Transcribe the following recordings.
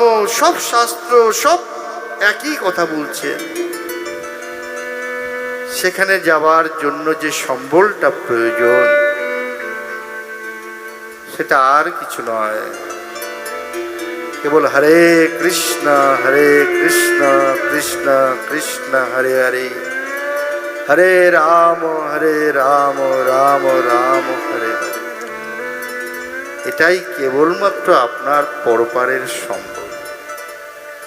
ধর্ম, সব শাস্ত্র, সব একই কথা বলছে। সেখানে যাওয়ার জন্য যে সম্বলটা প্রয়োজন, সেটা আর কিছু নয়। কেবল হরে কৃষ্ণ হরে কৃষ্ণ কৃষ্ণ কৃষ্ণ, হরে হরে। হরে রাম হরে রাম রাম রাম, হরে হরে। এটাই কেবলমাত্র আপনার পরপারের সম্ভব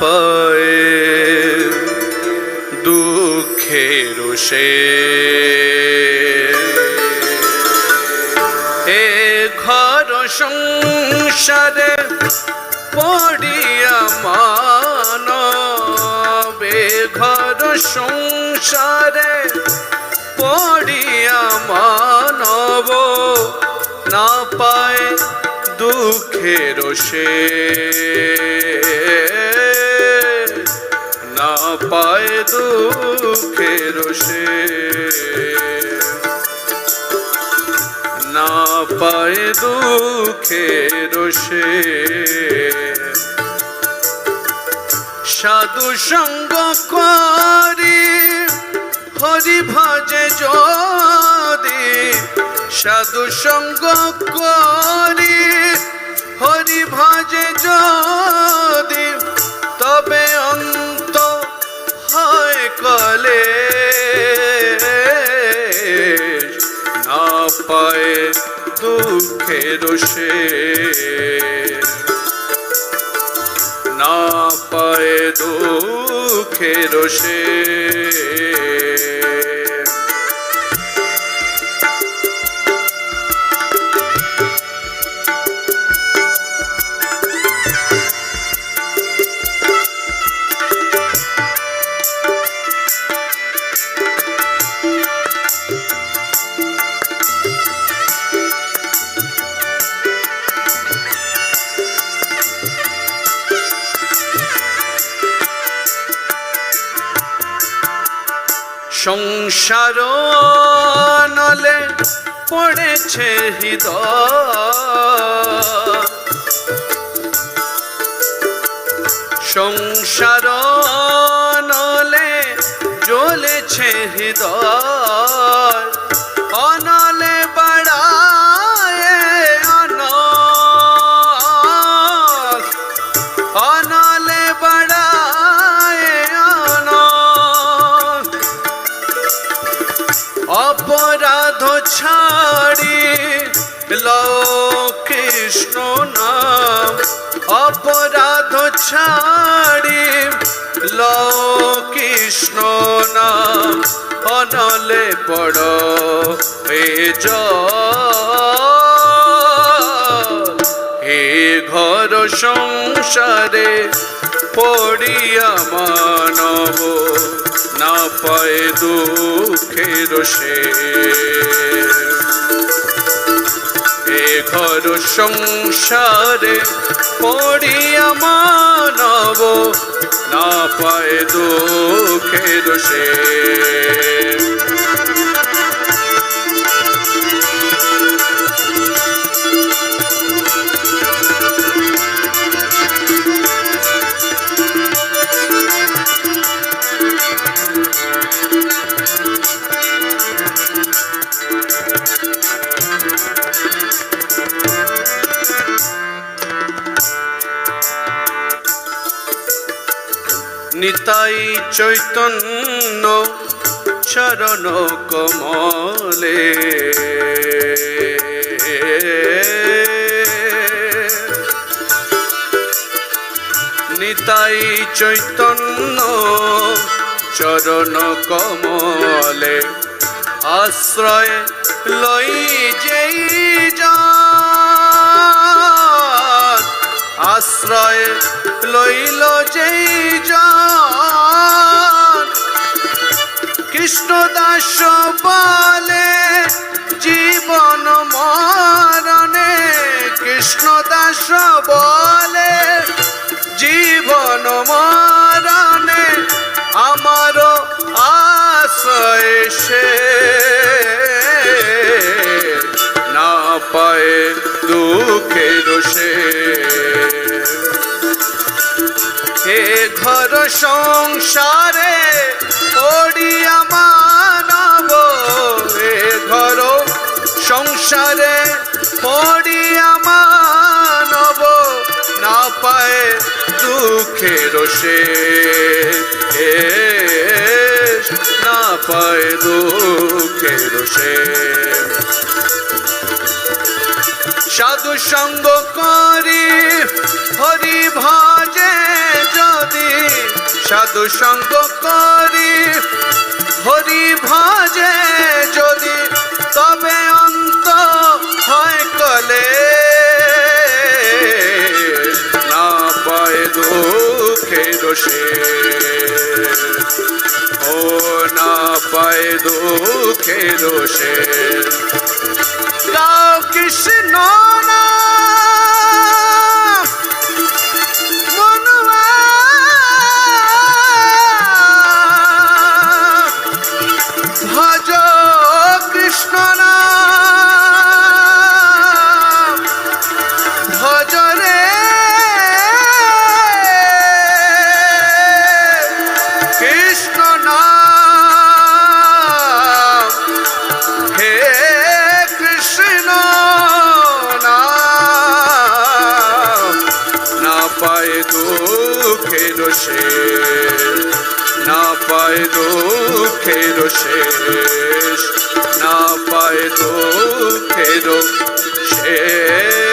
পায় দুঃখের শেষ এ ঘর সংসারে পড়িয়া মানবে ঘর সংসারে পড়িয়া মানব, না পায় দুঃখের সে। পায় দুঃখের সে। না পায় দুঃখের সে। সাধু সঙ্গ করি, হরি ভজে যদি। সাধু সঙ্গ করি, হরি ভজে যদি। সে না পায় দুঃখে সে সংসার নলে পড়েছে হৃদয়। অপরাধ ছাড়ি। কৃষ্ণ নাম, অপরাধ ছাড়ি। কৃষ্ণ নাম, অনলে পড় এ হে ঘর সংসারে পড়িয়া মানব না পায় দুঃখের সে। এ ঘর সংসারে পড়িয়া মানব না পায় দুঃখের সে। নিতাই চৈতন্য চরণ কমলে। নিতাই চৈতন্য চরণ কমলে। আশ্রয় লই যেই যা আশ্রয় লইল যেই জন। কৃষ্ণ দাস বলে, জীবন মরণে। কৃষ্ণ দাস বলে, জীবন মরণে। আমারও আশ্রয় সে সংসারে পড়িয়া মানব হে ঘর। সংসারে পড়িয়া মানব না পায় দুঃখের সে না পায় দুঃখের সে সাধু সঙ্গ করি হরি ভজে সাধু সঙ্গ করি। হরি ভজে যদি তবে অন্ত হয় কলে। না পায় দুঃখের সে ও না পায় দুঃখের সে কৃষ্ণ নাম। দুঃখের না পায় দুঃখের শেষ না পায় দুঃখের শেষ